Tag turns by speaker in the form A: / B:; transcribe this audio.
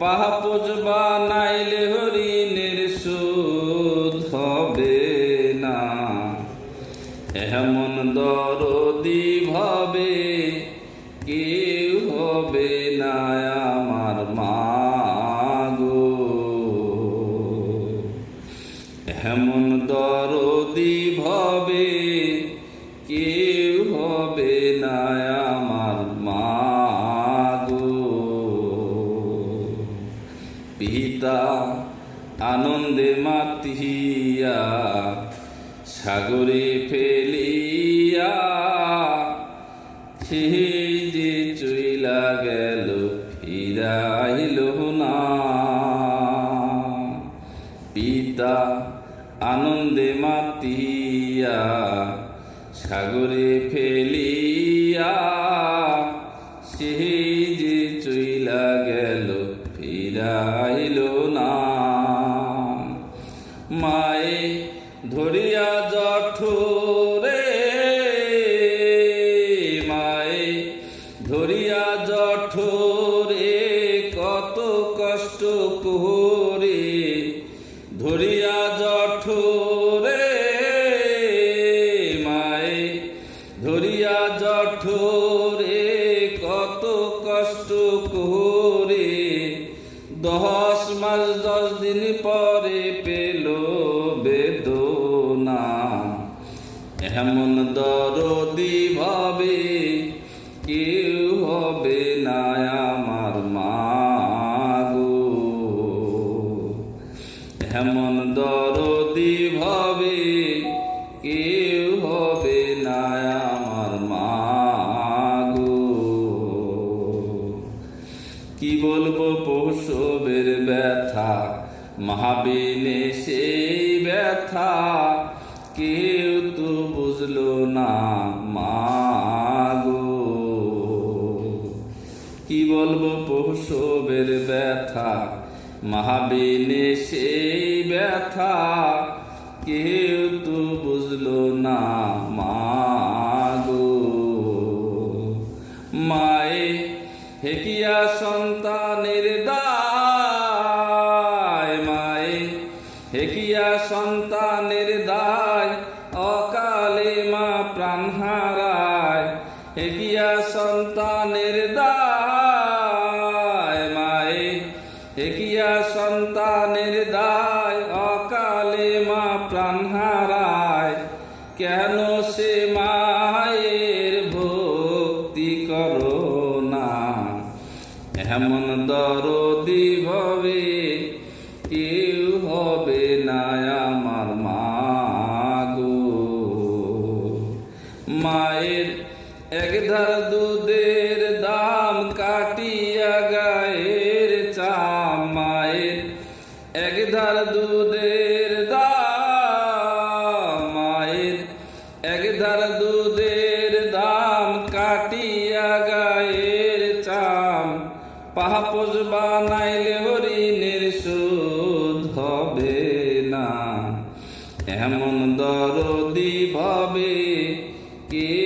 A: পাহাপোজ বানাইলে হরিণের সুদ হবে না। এমন দরদি ভাবে কেউ হবে না আমার মাগো এমন দরদি ভাবে কেউ হবে না আমার মাগো পিতা আনন্দে মাতিয়া সাগরে ফেলিয়া যে চইলা গেল, ফিরাইল না। পিতা আনন্দে মাতিয়া সাগরে ফেলিয়া সেই যে চইলা গেল, ফিরাইল করে ধরিয়া জঠোরে মায়ে ধরিয়া জঠোরে কত কষ্ট করে দশ মাস দশ দিন পরে বলব পশুবের ব্যথা। মহাবিনে সেই ব্যথা, কেউ তো বুঝলো না মাগো কি বলব পশুবের ব্যথা? মহাবিনে সেই ব্যথা, কেউ তো বুঝলো না মাগো মায়ে হেকিয়া সন্তানের দায় মায়ে। হেকিয়া সন্তানের দায়, অকালে মা প্রাণ হারায়। হেকিয়া সন্তানের দায় মায়ে। হেকিয়া সন্তানের দায়, অকালে মা প্রাণ হারায়। কেন সে দরদি ভবে কেউ হবে না আমার মাগো। মায়ের এক ধার দুধের দাম কাটিয়া গায়ের চাম। মায়ের এক ধার দুধের দাম। মায়ের এক ধার দুধের দাম কাটিয়া গায়ের পাহাপোজ বানাইলে হরি সুদ হবে না। এমন দরদি ভাবে কে